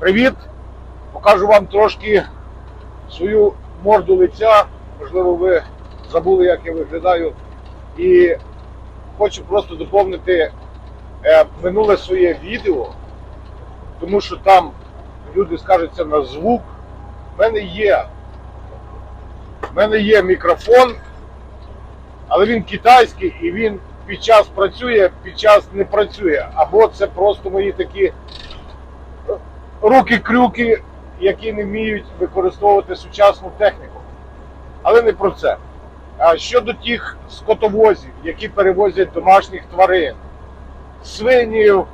Привіт! Покажу вам трошки свою морду лиця. Можливо, ви забули, як я виглядаю. І хочу просто доповнити е, минуле своє відео, тому що там люди скажуться на звук. У мене є. В мене є мікрофон, але він китайський і він під час працює, під час не працює. Або це просто мої такі руки-крюки, які не вміють використовувати сучасну техніку. Але не про це. А щодо тих скотовозів, які перевозять домашніх тварин, свинів,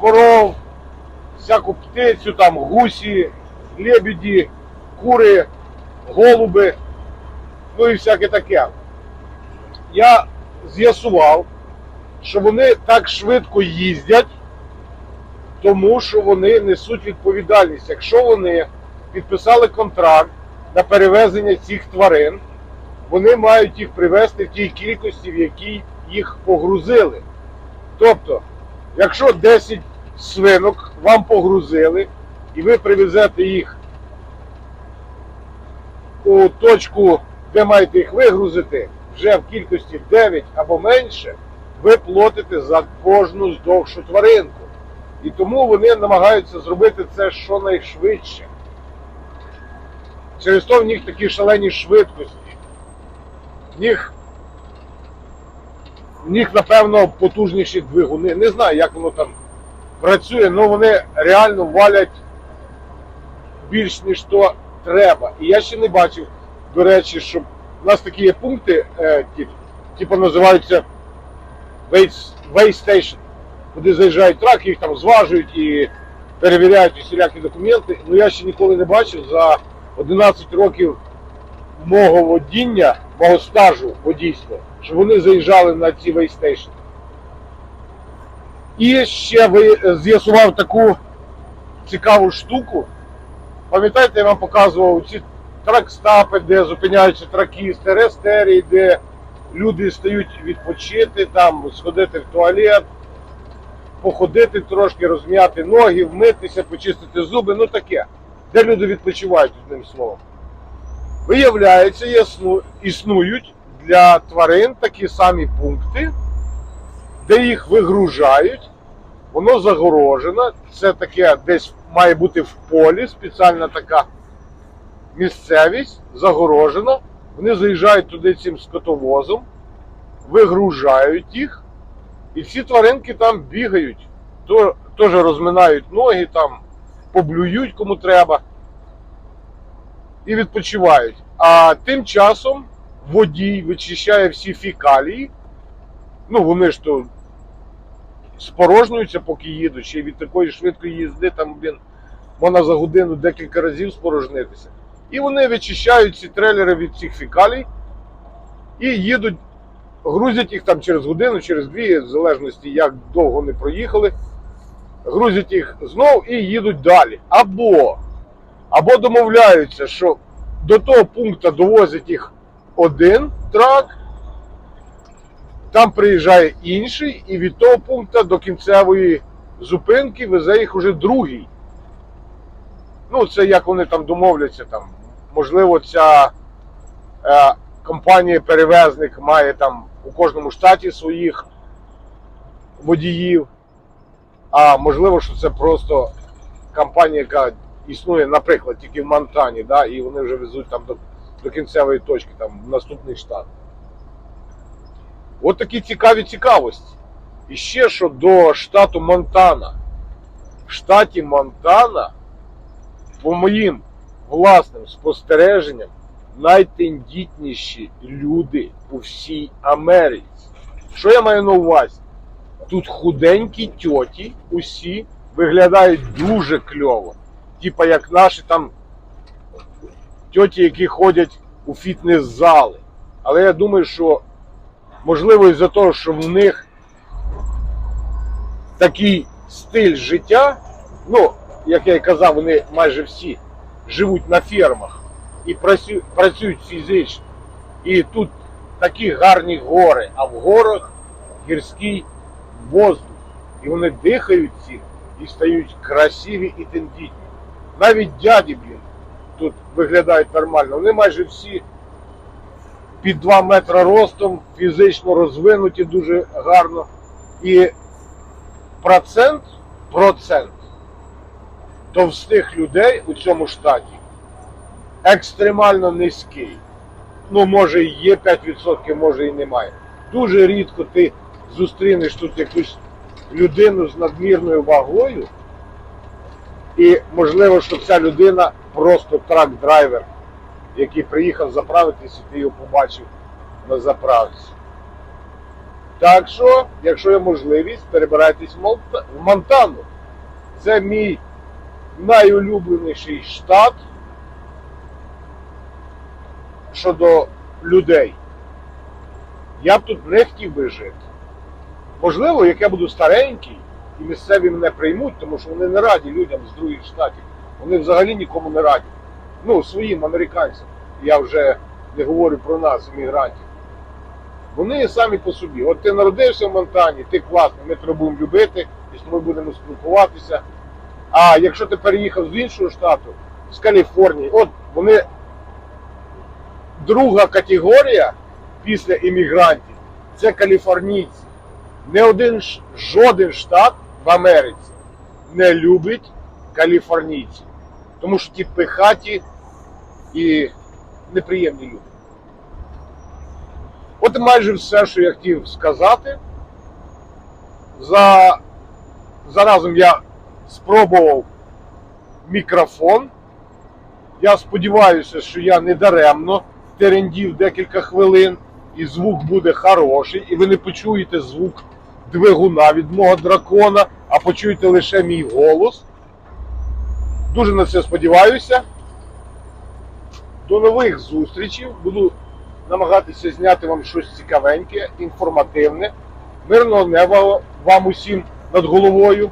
коров, всяку птицю, там гусі, лебеді, кури, голуби, ну і всяке таке. Я з'ясував, що вони так швидко їздять, тому що вони несуть відповідальність. Якщо вони підписали контракт на перевезення цих тварин, вони мають їх привезти в тій кількості, в якій їх погрузили. Тобто, якщо 10 свинок вам погрузили, і ви привезете їх у точку, де маєте їх вигрузити, вже в кількості 9 або менше, ви платите за кожну здовшу тваринку. І тому вони намагаються зробити це щонайшвидше. Через то в них такі шалені швидкості. В них, в них, напевно, потужніші двигуни. Не знаю, як воно там працює, але вони реально валять більш ніж то треба. І я ще не бачив, до речі, щоб у нас такі є пункти, е, типу називаються weigh station, куди заїжджають траки, їх там зважують і перевіряють усілякі документи. Ну я ще ніколи не бачив за 11 років мого водіння, мого стажу водійства, що вони заїжджали на ці weigh. І ще ви е, з'ясував таку цікаву штуку. Пам'ятаєте, я вам показував ці тракстапи, де зупиняються тракісти, рестерії, де люди стають відпочити, там, сходити в туалет, походити трошки, розм'яти ноги, вмитися, почистити зуби, ну таке. Де люди відпочивають одним словом. Виявляється, існують для тварин такі самі пункти, де їх вигружають, воно загорожено. Це таке десь має бути в полі, спеціальна така місцевість, загорожена. Вони заїжджають туди цим скотовозом, вигружають їх, і всі тваринки там бігають, теж розминають ноги, там, поблюють кому треба і відпочивають. А тим часом водій вичищає всі фікалії. Ну, вони ж то спорожнюються, поки їдуть, ще від такої швидкої їзди, там він можна за годину декілька разів спорожнитися. І вони вичищають ці трейлери від цих фікалій і їдуть, грузять їх там через годину, через дві, в залежності, як довго вони проїхали. Грузять їх знов і їдуть далі. Або, або домовляються, що до того пункту довозять їх один трак, там приїжджає інший, і від того пункту до кінцевої зупинки везе їх уже другий. Ну, це як вони там домовляться. Там. Можливо, ця е, компанія-перевезник має там у кожному штаті своїх водіїв. А можливо, що це просто компанія, яка існує, наприклад, тільки в Монтані, да, і вони вже везуть там до, до кінцевої точки, там, в наступний штат. От такі цікаві цікавості. І ще що до штату Монтана. В штаті Монтана, по моїм власним спостереженням, найтендітніші люди у всій Америці. Що я маю на увазі? Тут худенькі тьоті усі виглядають дуже кльово. Типа як наші там тьоті, які ходять у фітнес-зали. Але я думаю, що можливо із-за того, що в них такий стиль життя, ну, як я і казав, вони майже всі живуть на фермах і працюють фізично. І тут такі гарні гори, а в горах гірський воздух. І вони дихають цим. і стають красиві і тендітні. Навіть дяді, блін, тут виглядають нормально. Вони майже всі під 2 метри ростом, фізично розвинуті дуже гарно. І процент, процент товстих людей у цьому штаті екстремально низький. Ну, може і є 5%, може і немає. Дуже рідко ти зустрінеш тут якусь людину з надмірною вагою. І можливо, що ця людина просто трак-драйвер, який приїхав заправитись, і ти його побачив на заправці. Так що, якщо є можливість, перебирайтесь в в Монтану. Це мій найулюбленіший штат щодо людей. Я б тут не хотів би жити. Можливо, як я буду старенький, і місцеві мене приймуть, тому що вони не раді людям з других штатів. Вони взагалі нікому не раді. Ну, своїм американцям. Я вже не говорю про нас, іммігрантів. Вони самі по собі. От ти народився в Монтані, ти класний, ми тебе будемо любити і з тобою будемо спілкуватися. А якщо ти переїхав з іншого штату, з Каліфорнії, от вони друга категорія після іммігрантів це каліфорнійці. Не один жоден штат в Америці не любить каліфорнійців. Тому що ті пихаті і неприємні люди. От майже все, що я хотів сказати. За... Заразом я спробував мікрофон. Я сподіваюся, що я не даремно терендів декілька хвилин, і звук буде хороший, і ви не почуєте звук двигуна від мого дракона, а почуєте лише мій голос. Дуже на це сподіваюся. До нових зустрічей. Буду намагатися зняти вам щось цікавеньке, інформативне. Мирного неба вам усім над головою.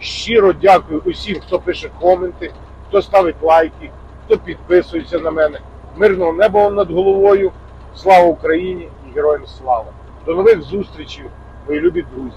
Щиро дякую усім, хто пише коменти, хто ставить лайки, хто підписується на мене. Мирного неба над головою. Слава Україні і героям слава! До нових зустрічей, мої любі друзі!